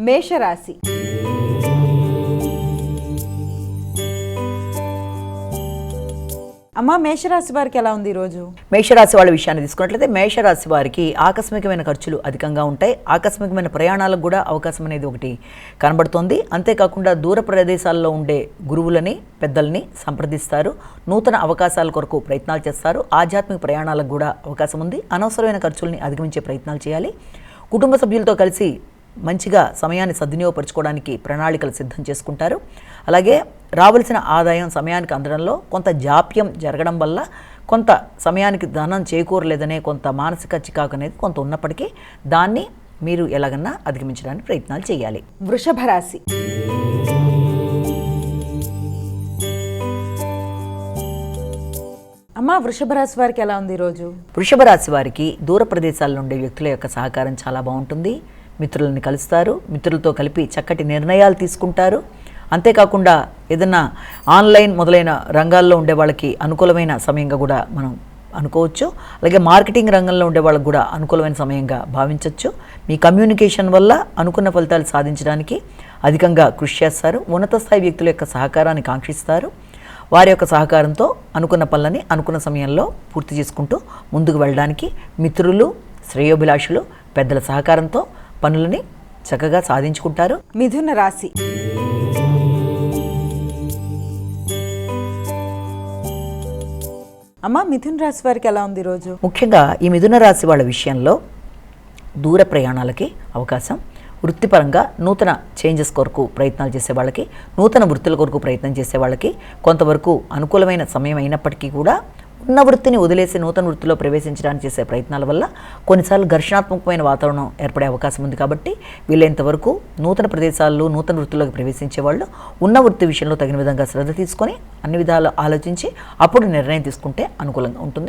మేషరాశి. అమ్మా మేషరాశి వారికి ఎలా ఉంది ఈరోజు? మేషరాశి వాళ్ళ విషయాన్ని తీసుకున్నట్లయితే మేషరాశి వారికి ఆకస్మికమైన ఖర్చులు అధికంగా ఉంటాయి. ఆకస్మికమైన ప్రయాణాలకు కూడా అవకాశం అనేది ఒకటి కనబడుతోంది. అంతేకాకుండా దూర ప్రదేశాల్లో ఉండే గురువులని పెద్దల్ని సంప్రదిస్తారు. నూతన అవకాశాల కొరకు ప్రయత్నాలు చేస్తారు. ఆధ్యాత్మిక ప్రయాణాలకు కూడా అవకాశం ఉంది. అనవసరమైన ఖర్చుల్ని అధిగమించే ప్రయత్నాలు చేయాలి. కుటుంబ సభ్యులతో కలిసి మంచిగా సమయాన్ని సద్వినియోగపరచుకోవడానికి ప్రణాళికలు సిద్ధం చేసుకుంటారు. అలాగే రావలసిన ఆదాయం సమయానికి అందడంలో కొంత జాప్యం జరగడం వల్ల కొంత సమయానికి ధనం చేకూరలేదనే కొంత మానసిక చికాకు అనేది కొంత ఉన్నప్పటికీ దాన్ని మీరు ఎలాగన్నా అధిగమించడానికి ప్రయత్నాలు చేయాలి. వృషభ రాశి. అమ్మా వృషభ రాశి వారికి ఎలా ఉంది ఈరోజు వృషభ రాశి వారికి దూర ప్రదేశాల్లో ఉండే వ్యక్తుల యొక్క సహకారం చాలా బాగుంటుంది. మిత్రులని కలుస్తారు మిత్రులతో కలిపి చక్కటి నిర్ణయాలు తీసుకుంటారు. అంతేకాకుండా ఏదన్నా ఆన్లైన్ మొదలైన రంగాల్లో ఉండే వాళ్ళకి అనుకూలమైన సమయంగా కూడా మనం అనుకోవచ్చు. అలాగే మార్కెటింగ్ రంగంలో ఉండే వాళ్ళకి కూడా అనుకూలమైన సమయంగా భావించవచ్చు మీ కమ్యూనికేషన్ వల్ల అనుకున్న ఫలితాలు సాధించడానికి అధికంగా కృషి చేస్తారు. ఉన్నత స్థాయి వ్యక్తుల యొక్క సహకారాన్ని కాంక్షిస్తారు. వారి యొక్క సహకారంతో అనుకున్న పనులని అనుకున్న సమయంలో పూర్తి చేసుకుంటూ ముందుకు వెళ్ళడానికి మిత్రులు శ్రేయోభిలాషులు పెద్దల సహకారంతో పనులని చక్కగా సాధించుకుంటారు. మిథున రాశి. అమ్మా మిథున రాశి వారికి ఎలా ఉంది ఈరోజు ముఖ్యంగా ఈ మిథున రాశి వాళ్ళ విషయంలో దూర ప్రయాణాలకి అవకాశం వృత్తిపరంగా నూతన చేంజెస్ కొరకు ప్రయత్నాలు చేసే వాళ్ళకి నూతన వృత్తుల కొరకు ప్రయత్నం చేసే వాళ్ళకి కొంతవరకు అనుకూలమైన సమయం అయినప్పటికీ కూడా ఉన్న వృత్తిని వదిలేసి నూతన వృత్తిలో ప్రవేశించడానికి చేసే ప్రయత్నాల వల్ల కొన్నిసార్లు ఘర్షణాత్మకమైన వాతావరణం ఏర్పడే అవకాశం ఉంది కాబట్టి వీలైనంత వరకు నూతన ప్రదేశాల్లో నూతన వృత్తిలోకి ప్రవేశించే వాళ్ళు ఉన్న వృత్తి విషయంలో తగిన విధంగా శ్రద్ధ తీసుకొని అన్ని విధాలు ఆలోచించి అప్పుడు నిర్ణయం తీసుకుంటే అనుకూలంగా ఉంటుంది.